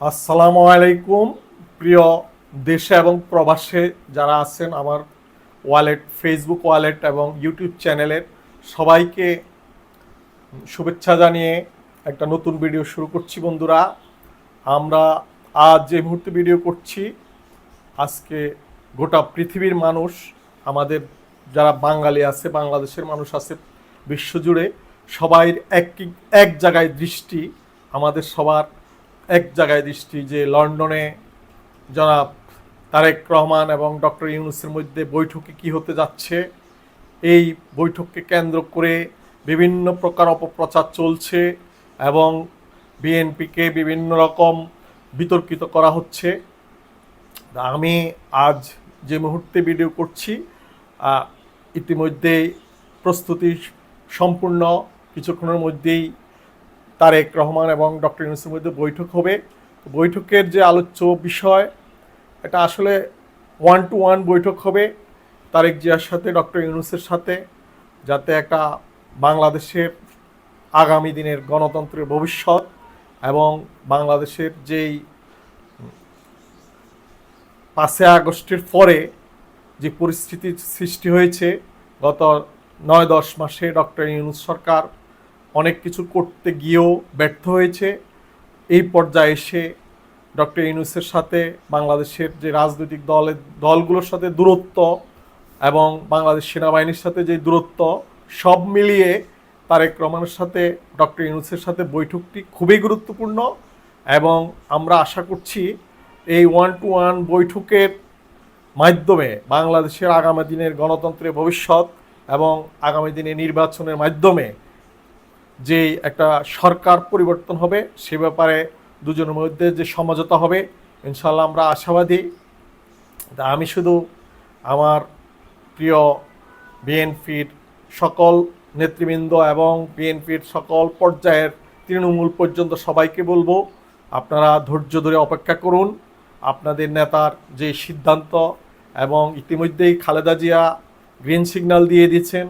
আসসালামু আলাইকুম, প্রিয় দেশে এবং প্রবাসে যারা আছেন আমার ওয়ালেট ফেসবুক ওয়ালেট এবং ইউটিউব চ্যানেলের সবাইকে শুভেচ্ছা জানিয়ে একটা নতুন ভিডিও শুরু করছি বন্ধুরা। আমরা আজ যে মুহূর্তে ভিডিও করছি, আজকে গোটা পৃথিবীর মানুষ, আমাদের যারা বাঙালি আছে, বাংলাদেশের মানুষ আছে, বিশ্বজুড়ে সবাই এক এক জায়গায় দৃষ্টি আমাদের সবার এক জায়গায় দৃষ্টি যে লন্ডনে জনাব তারেক রহমান এবং ডক্টর ইউনুসের মধ্যে বৈঠকে কি হতে যাচ্ছে? এই বৈঠককে কেন্দ্র করে বিভিন্ন প্রকার অপপ্রচার চলছে এবং বিএনপিকে বিভিন্ন রকম বিতর্কিত করা হচ্ছে। আমি আজ যে মুহূর্তে ভিডিও করছি ইতিমধ্যেই প্রস্তুতি সম্পূর্ণ। কিছুক্ষণের মধ্যেই তারেক রহমান এবং ডক্টর ইউনুসের মধ্যে বৈঠক হবে। বৈঠকের যে আলোচ্য বিষয়, এটা আসলে ওয়ান টু ওয়ান বৈঠক হবে তারেক জিয়ার সাথে, ডক্টর ইউনুসের সাথে, যাতে একটা বাংলাদেশের আগামী দিনের গণতন্ত্রের ভবিষ্যৎ এবং বাংলাদেশের যেই পাঁচই আগস্টের পরে যে পরিস্থিতির সৃষ্টি হয়েছে, গত নয় দশ মাসে ডক্টর ইউনুস সরকার অনেক কিছু করতে গিয়েও ব্যর্থ হয়েছে। এই পর্যায়ে এসে ডক্টর ইউনুসের সাথে বাংলাদেশের যে রাজনৈতিক দলের দলগুলোর সাথে দূরত্ব এবং বাংলাদেশ সেনাবাহিনীর সাথে যে দূরত্ব, সব মিলিয়ে তারেক রহমানের সাথে, ডক্টর ইউনুসের সাথে বৈঠকটি খুবই গুরুত্বপূর্ণ এবং আমরা আশা করছি এই ওয়ান টু ওয়ান বৈঠকের মাধ্যমে বাংলাদেশের আগামী দিনের গণতন্ত্রের ভবিষ্যৎ এবং আগামী দিনে নির্বাচনের মাধ্যমে যে একটা সরকার পরিবর্তন হবে, সে ব্যাপারে দুজনের মধ্যে যে সমঝোতা হবে ইনশাল্লাহ আমরা আশাবাদী। তা আমি শুধু আমার প্রিয় বিএনপির সকল নেতৃবৃন্দ এবং বিএনপির সকল পর্যায়ের তৃণমূল পর্যন্ত সবাইকে বলব, আপনারা ধৈর্য ধরে অপেক্ষা করুন। আপনাদের নেতার যে সিদ্ধান্ত এবং ইতিমধ্যেই খালেদা জিয়া গ্রিন সিগন্যাল দিয়ে দিয়েছেন,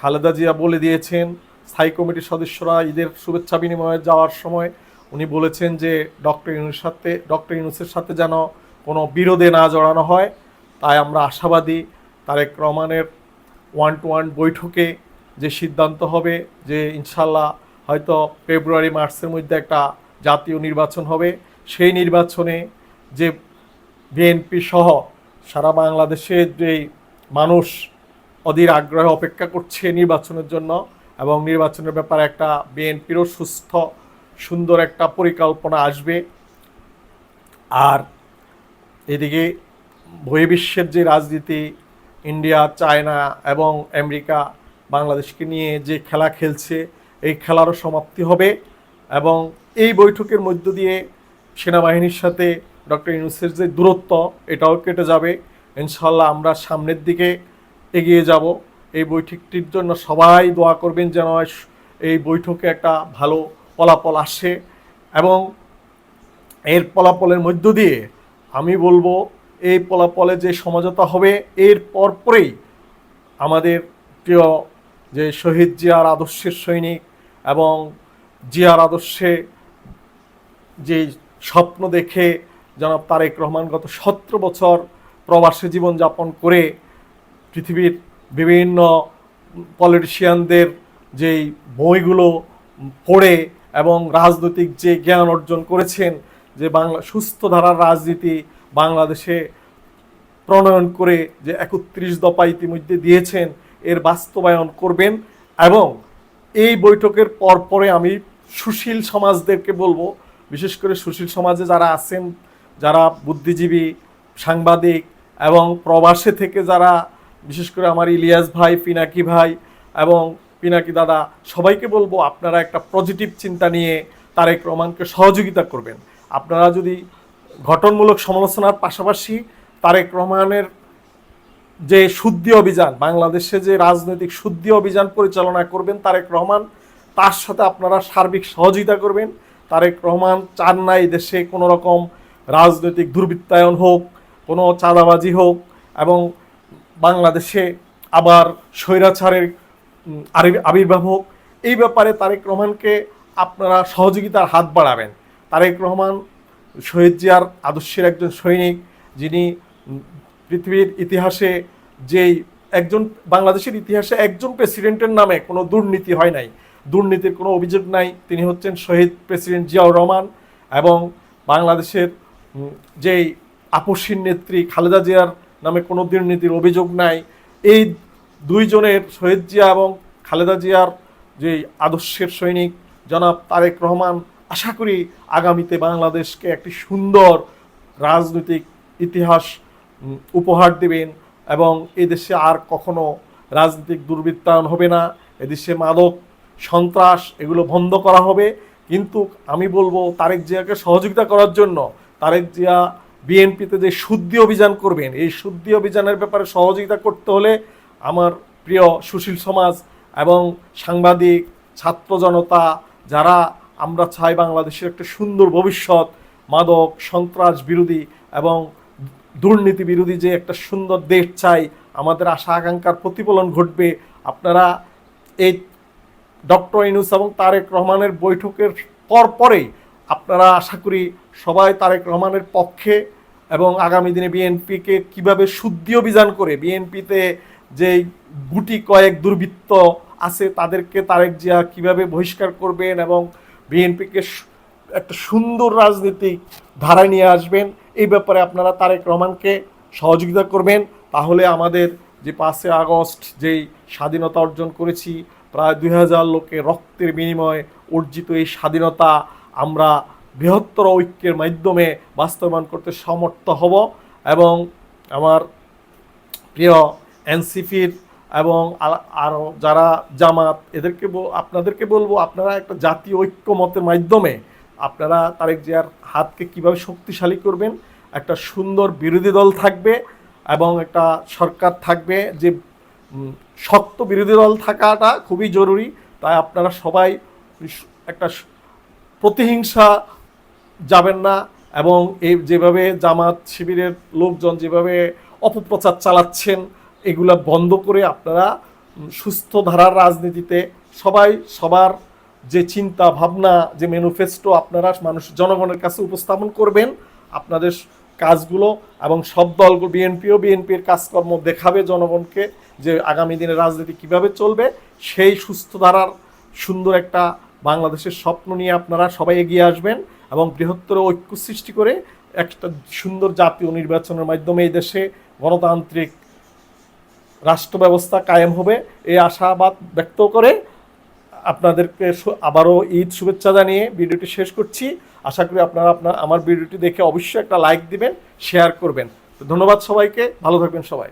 খালেদা জিয়া বলে দিয়েছেন স্থায়ী কমিটির সদস্যরা ঈদের শুভেচ্ছা বিনিময়ে যাওয়ার সময় উনি বলেছেন যে ডক্টর ইউনুসের সাথে, ডক্টর ইউনুসের সাথে যেন কোনো বিরোধে না জড়ানো হয়। তাই আমরা আশাবাদী তারেক রহমানের ওয়ান টু ওয়ান বৈঠকে যে সিদ্ধান্ত হবে যে ইনশাল্লাহ হয়তো ফেব্রুয়ারি, মার্চের মধ্যে একটা জাতীয় নির্বাচন হবে, সেই নির্বাচনে যে বিএনপি সহ সারা বাংলাদেশের যেই মানুষ অধীর আগ্রহে অপেক্ষা করছে নির্বাচনের জন্য এবং নির্বাচনের ব্যাপারে একটা বিএনপিরও সুস্থ, সুন্দর একটা পরিকল্পনা আসবে। আর এদিকে বহির্বিশ্বের যে রাজনীতি, ইন্ডিয়া, চায়না এবং আমেরিকা, বাংলাদেশকে নিয়ে যে খেলা খেলছে, এই খেলারও সমাপ্তি হবে এবং এই বৈঠকের মধ্য দিয়ে সেনাবাহিনীর সাথে ডক্টর ইউনুসের যে দূরত্ব, এটাও কেটে যাবে। ইনশাল্লাহ আমরা সামনের দিকে এগিয়ে যাব। এই বৈঠকটির জন্য সবাই দোয়া করবেন যেন এই বৈঠকে একটা ভালো ফলাফল আসে এবং এর ফলাফলের মধ্য দিয়ে আমি বলব, এই ফলাফলে যে সমঝোতা হবে, এর পরপরেই আমাদের প্রিয় যে শহীদ জিয়ার আদর্শের সৈনিক এবং জিয়ার আদর্শে যে স্বপ্ন দেখে জনাব তারেক রহমান গত সতেরো বছর প্রবাসে জীবনযাপন করে পৃথিবীর বিভিন্ন পলিটিশিয়ানদের যেই বইগুলো পড়ে এবং রাজনৈতিক যে জ্ঞান অর্জন করেছেন, যে বাংলা, সুস্থ ধারার রাজনীতি বাংলাদেশে প্রণয়ন করে যে একত্রিশ দফা ইতিমধ্যে দিয়েছেন, এর বাস্তবায়ন করবেন এবং এই বৈঠকের পরপরে আমি সুশীল সমাজদেরকে বলব, বিশেষ করে সুশীল সমাজে যারা আছেন, যারা বুদ্ধিজীবী, সাংবাদিক এবং প্রবাসে থেকে যারা বিশেষ করে আমার ইলিয়াস ভাই, পিনাকি ভাই এবং পিনাকি দাদা, সবাইকে বলব আপনারা একটা পজিটিভ চিন্তা নিয়ে তারেক রহমানকে সহযোগিতা করবেন। আপনারা যদি ঘটনমূলক সমালোচনার পাশাপাশি তারেক রহমানের যে শুদ্ধি অভিযান, বাংলাদেশে যে রাজনৈতিক শুদ্ধি অভিযান পরিচালনা করবেন তারেক রহমান, তার সাথে আপনারা সার্বিক সহযোগিতা করবেন। তারেক রহমান চান না এই দেশে কোনো রকম রাজনৈতিক দুর্বৃত্তায়ন হোক, কোনো চাঁদাবাজি হোক এবং বাংলাদেশে আবার স্বৈরাচারের আবির্ভাব হোক, এই ব্যাপারে তারেক রহমানকে আপনারা সহযোগিতার হাত বাড়াবেন। তারেক রহমান শহীদ জিয়ার আদর্শের একজন সৈনিক, যিনি পৃথিবীর ইতিহাসে যেই একজন, বাংলাদেশের ইতিহাসে একজন প্রেসিডেন্টের নামে কোনো দুর্নীতি হয় নাই। দুর্নীতির কোনো অভিযোগ নাই। তিনি হচ্ছেন শহীদ প্রেসিডেন্ট জিয়াউর রহমান এবং বাংলাদেশের যেই আপসীর নেত্রী খালেদা জিয়ার নামে কোনো দুর্নীতির অভিযোগ নাই। এই দুইজনের শহীদ জিয়া এবং খালেদা জিয়ার যে আদর্শের সৈনিক জনাব তারেক রহমান, আশা করি আগামীতে বাংলাদেশকে একটি সুন্দর রাজনৈতিক ইতিহাস উপহার দেবেন এবং এদেশে আর কখনো রাজনৈতিক দুর্বৃত্তায়ন হবে না। এদেশে মাদক, সন্ত্রাস এগুলো বন্ধ করা হবে। কিন্তু আমি বলব তারেক জিয়াকে সহযোগিতা করার জন্য, তারেক জিয়া বিএনপিতে যে শুদ্ধি অভিযান করবেন, এই শুদ্ধি অভিযানের ব্যাপারে সহযোগিতা করতে হলে আমার প্রিয় সুশীল সমাজ এবং সাংবাদিক, ছাত্র জনতা, যারা আমরা চাই বাংলাদেশের একটা সুন্দর ভবিষ্যৎ, মাদক, সন্ত্রাস বিরোধী এবং দুর্নীতি বিরোধী যে একটা সুন্দর দেশ চাই, আমাদের আশা আকাঙ্ক্ষার প্রতিফলন ঘটবে। আপনারা এই ডক্টর ইনুস এবং তারেক রহমানের বৈঠকের পর পরেই আপনারা আশা করি সবাই তারেক রহমানের পক্ষে এবং আগামী দিনে বিএনপিকে কীভাবে শুদ্ধি অভিযান করে, বিএনপিতে যে গুটি কয়েক দুর্বৃত্ত আছে তাদেরকে তারেক জিয়া কীভাবে বহিষ্কার করবেন এবং বিএনপিকে একটা সুন্দর রাজনীতিক ধারায় নিয়ে আসবেন, এই ব্যাপারে আপনারা তারেক রহমানকে সহযোগিতা করবেন। তাহলে আমাদের যে পাঁচই আগস্ট যেই স্বাধীনতা অর্জন করেছি, প্রায় দুই হাজার লোকের রক্তের বিনিময়ে অর্জিত এই স্বাধীনতা আমরা বৃহত্তর ঐক্যের মাধ্যমে বাস্তবায়ন করতে সমর্থ হব এবং আমার প্রিয় এনসিপির এবং আরও যারা জামাত, এদেরকে আপনাদেরকে বলব, আপনারা একটা জাতীয় ঐক্যমতের মাধ্যমে আপনারা তারেক জিয়ার হাতকে কীভাবে শক্তিশালী করবেন, একটা সুন্দর বিরোধী দল থাকবে এবং একটা সরকার থাকবে যে শক্ত বিরোধী দল থাকাটা খুবই জরুরি। তাই আপনারা সবাই একটা প্রতিহিংসা যাবেন না এবং এই যেভাবে জামাত শিবিরের লোকজন যেভাবে অপপ্রচার চালাচ্ছেন, এগুলা বন্ধ করে আপনারা সুস্থ ধারার রাজনীতিতে সবাই সবার যে চিন্তা ভাবনা, যে ম্যানিফেস্টো আপনারা মানুষ, জনগণের কাছে উপস্থাপন করবেন, আপনাদের কাজগুলো এবং সব দলগুলো বিএনপিও বিএনপির কাজকর্ম দেখাবে জনগণকে যে আগামী দিনে রাজনীতি কীভাবে চলবে, সেই সুস্থ ধারার সুন্দর একটা বাংলাদেশের স্বপ্ন নিয়ে আপনারা সবাই এগিয়ে আসবেন এবং বৃহত্তর ঐক্য সৃষ্টি করে একটা সুন্দর জাতীয় নির্বাচনের মাধ্যমে এই দেশে গণতান্ত্রিক রাষ্ট্র ব্যবস্থা কায়েম হবে এই আশাবাদ ব্যক্ত করে আপনাদেরকে আবারও ঈদ শুভেচ্ছা জানিয়ে ভিডিওটি শেষ করছি। আশা করি আপনারা আপনার, আমার ভিডিওটি দেখে অবশ্যই একটা লাইক দিবেন, শেয়ার করবেন। ধন্যবাদ সবাইকে, ভালো থাকবেন সবাই।